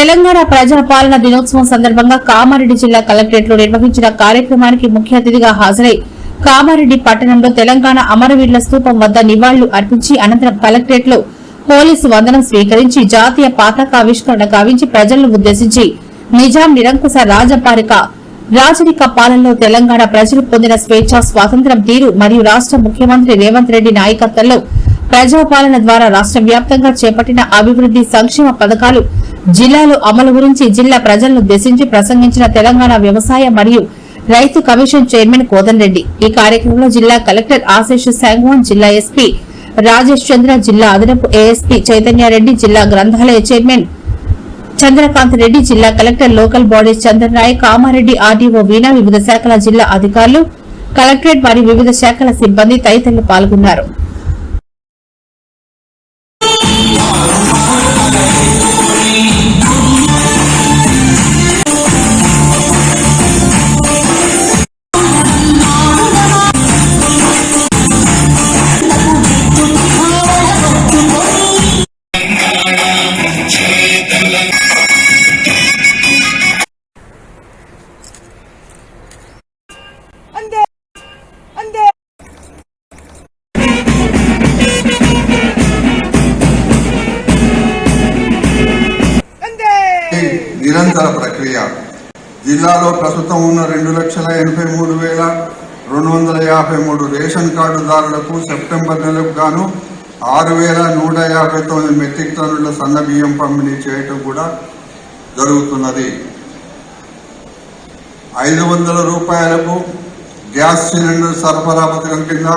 తెలంగాణ ప్రజాపాలన దినోత్సవం సందర్భంగా కామారెడ్డి జిల్లా కలెక్టరేట్లో నిర్వహించిన కార్యక్రమానికి ముఖ్య అతిథిగా హాజరై కామారెడ్డి పట్టణంలో తెలంగాణ అమరవీరుల స్థూపం వద్ద నివాళులు అర్పించి అనంతరం కలెక్టరేట్లో పోలీసు వందనం స్వీకరించి జాతీయ పాతకావిష్కరణ గావించి ప్రజలను ఉద్దేశించి నిజాం నిరంకుశ రాజపారిక రాజరిక పాలనలో తెలంగాణ ప్రజలు పొందిన స్వేచ్ఛ స్వాతంత్ర్యం తీరు మరియు రాష్ట్ర ముఖ్యమంత్రి రేవంత్ రెడ్డి నాయకత్వంలో ప్రజాపాలన ద్వారా రాష్ట్ర వ్యాప్తంగా చేపట్టిన అభివృద్ధి సంక్షేమ పథకాలు జిల్లాలో అమలు గురించి జిల్లా ప్రజలను ఉద్దేశించి ప్రసంగించిన తెలంగాణ వ్యవసాయ మరియు రైతు కమిషన్ చైర్మన్ కోదన్ రెడ్డి ఈ కార్యక్రమంలో జిల్లా కలెక్టర్ ఆశీష్ సాంగ్వాన్ జిల్లా ఎస్పీ రాజేష్ చంద్ర జిల్లా అదనపు ఏఎస్పీ చైతన్యారెడ్డి జిల్లా గ్రంథాలయ చైర్మన్ చంద్రకాంత్ రెడ్డి జిల్లా collector local bodies Chandrarai Kamareddy RDO Veena వివిధ శాఖల జిల్లా అధికారులు కలెక్టరేట్ మరియు వివిధ శాఖల సిబ్బంది తదితరులు పాల్గొన్నారు. నిరంతర ప్రక్రియ. జిల్లాలో ప్రస్తుతం ఉన్న రెండు లక్షల ఎనభై మూడు వేల రెండు వందల యాభై మూడు రేషన్ కార్డుదారులకు సెప్టెంబర్ నెలకు గాను ఆరు వేల నూట యాభై తొమ్మిది మెట్రిక్ టన్నుల సన్న బియ్యం పంపిణీ చేయటం కూడా జరుగుతున్నది. ఐదు వందల రూపాయలకు గ్యాస్ సిలిండర్ సరఫరా పథకం కింద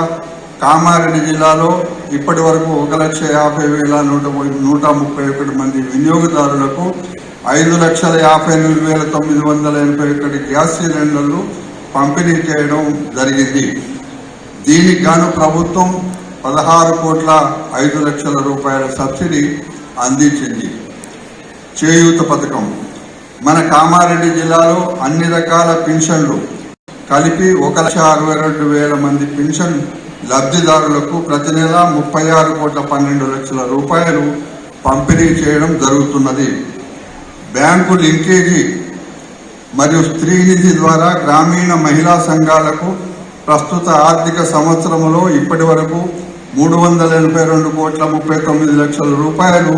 కామారెడ్డి జిల్లాలో ఇప్పటి వరకు ఒక లక్ష యాభై వేల నూట నూట ముప్పై ఒకటి మంది వినియోగదారులకు ఐదు లక్షల యాభై ఎనిమిది వేల తొమ్మిది వందల ఎనభై ఒకటి గ్యాస్ సిలిండర్లు పంపిణీ చేయడం జరిగింది. దీనికి గాను ప్రభుత్వం పదహారు కోట్ల ఐదు లక్షల రూపాయల సబ్సిడీ అందించింది. చేయూత పథకం. మన కామారెడ్డి జిల్లాలో అన్ని రకాల పింఛన్లు కలిపి ఒక లక్ష అరవై రెండు వేల మంది పింఛన్ లబ్ధిదారులకు ప్రతి నెల ముప్పై ఆరు కోట్ల పన్నెండు లక్షల రూపాయలు పంపిణీ చేయడం జరుగుతున్నది. బ్యాంకు లింకేజీ మరియు స్త్రీ నిధి ద్వారా గ్రామీణ మహిళా సంఘాలకు ప్రస్తుత ఆర్థిక సంవత్సరంలో ఇప్పటి వరకు మూడు వందల ఎనభై రెండు కోట్ల ముప్పై తొమ్మిది లక్షల రూపాయలు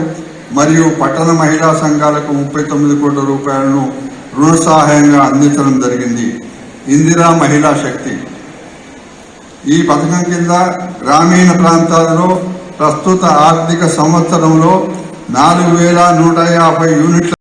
మరియు పట్టణ మహిళా సంఘాలకు ముప్పై తొమ్మిది కోట్ల రూపాయలను రుణ సహాయంగా అందించడం జరిగింది. ఇందిరా మహిళా శక్తి. ఈ పథకం కింద గ్రామీణ ప్రాంతాలలో ప్రస్తుత ఆర్థిక సంవత్సరంలో నాలుగు వేల నూట యాభై యూనిట్ల